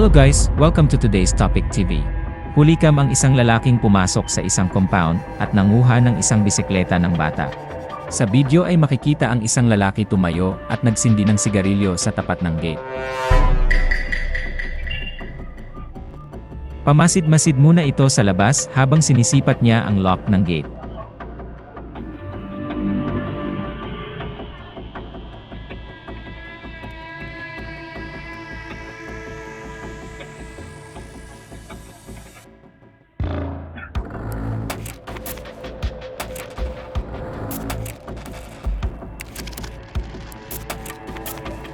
Hello guys, welcome to today's Topic TV. Hulikam ang isang lalaking pumasok sa isang compound at nanguha ng isang bisikleta ng bata. Sa video ay makikita ang isang lalaki tumayo at nagsindi ng sigarilyo sa tapat ng gate. Pamasid-masid muna ito sa labas habang sinisipat niya ang lock ng gate.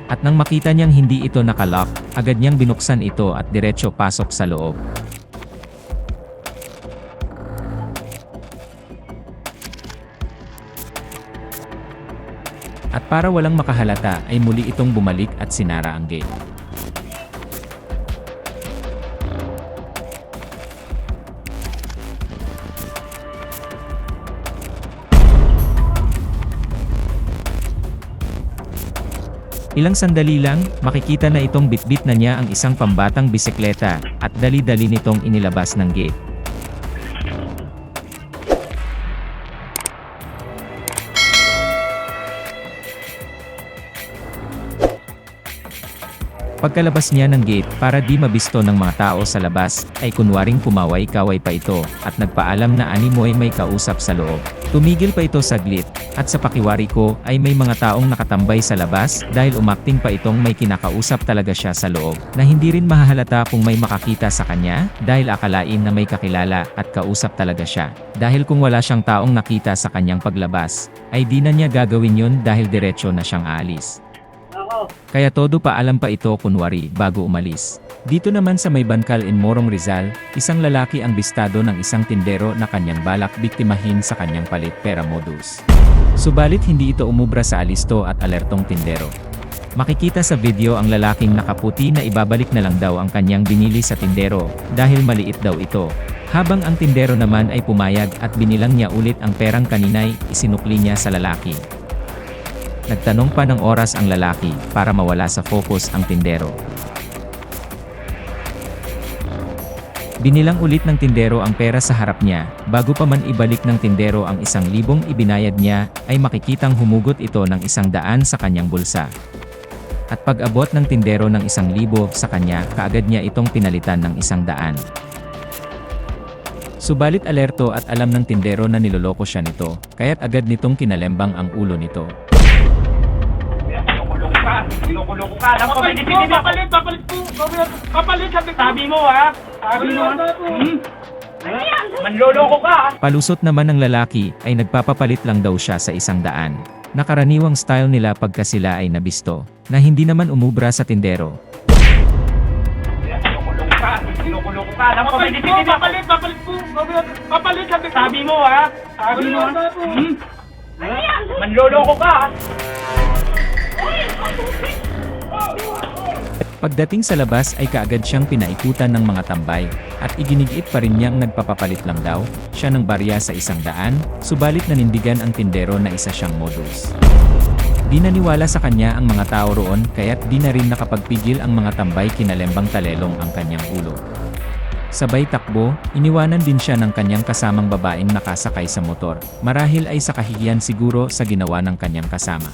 At nang makita niyang hindi ito nakalock, agad niyang binuksan ito at diretso pasok sa loob. At para walang makahalata ay muli itong bumalik at sinara ang gate. Ilang sandali lang, makikita na itong bitbit na niya ang isang pambatang bisikleta, at dali-dali nitong inilabas ng gate. Pagkalabas niya ng gate para di mabisto ng mga tao sa labas, ay kunwaring pumaway-kaway pa ito, at nagpaalam na animoy may kausap sa loob. Tumigil pa ito saglit, at sa pakiwari ko ay may mga taong nakatambay sa labas dahil umakting pa itong may kinakausap talaga siya sa loob, na hindi rin mahahalata kung may makakita sa kanya dahil akalain na may kakilala at kausap talaga siya. Dahil kung wala siyang taong nakita sa kanyang paglabas, ay di na niya gagawin yun dahil diretsyo na siyang aalis. Kaya todo paalam pa ito kunwari bago umalis. Dito naman sa may bangkal in Morong Rizal, isang lalaki ang bistado ng isang tindero na kanyang balak biktimahin sa kanyang palit pera modus. Subalit hindi ito umubra sa alisto at alertong tindero. Makikita sa video ang lalaking nakaputi na ibabalik na lang daw ang kanyang binili sa tindero dahil maliit daw ito. Habang ang tindero naman ay pumayag at binilang niya ulit ang perang kaninay, isinukli niya sa lalaki. Nagtanong pa ng oras ang lalaki para mawala sa focus ang tindero. Binilang ulit ng tindero ang pera sa harap niya, bago pa man ibalik ng tindero ang isang libong ibinayad niya, ay makikitang humugot ito ng isang daan sa kanyang bulsa. At pag-abot ng tindero ng isang libo sa kanya, kaagad niya itong pinalitan ng isang daan. Subalit alerto at alam ng tindero na niloloko siya nito, kaya't agad nitong kinalembang ang ulo nito. Kinukulong ka. Alam ko, may Papalit po, dipinit ako. papalit, papalit po. Papalit, papalit, sabi ko. Sabi mo ha. Sabi mo ha. Hmm? Manloloko ka ha. Palusot naman ng lalaki ay nagpapapalit lang daw siya sa isang daan. Nakaraniwang style nila pagka sila ay nabisto, na hindi naman umubra sa tindero. Kinukulong ka. Kinukulong ka. Alam ko, may Papalit po, ako. papalit, papalit po. Papalit, papalit, sabi ko. Sabi mo ha. Sabi mo ha. Hmm? Manloloko ka ha. Pagdating sa labas ay kaagad siyang pinaikutan ng mga tambay, at iginigit pa rin niyang nagpapapalit lang daw, siya ng barya sa isang daan, subalit nanindigan ang tindero na isa siyang modus. Di naniwala sa kanya ang mga tao roon kaya't di na rin nakapagpigil ang mga tambay kinalembang talelong ang kanyang ulo. Sabay takbo, iniwanan din siya ng kanyang kasamang babaeng nakasakay sa motor, marahil ay sa kahihiyan siguro sa ginawa ng kanyang kasama.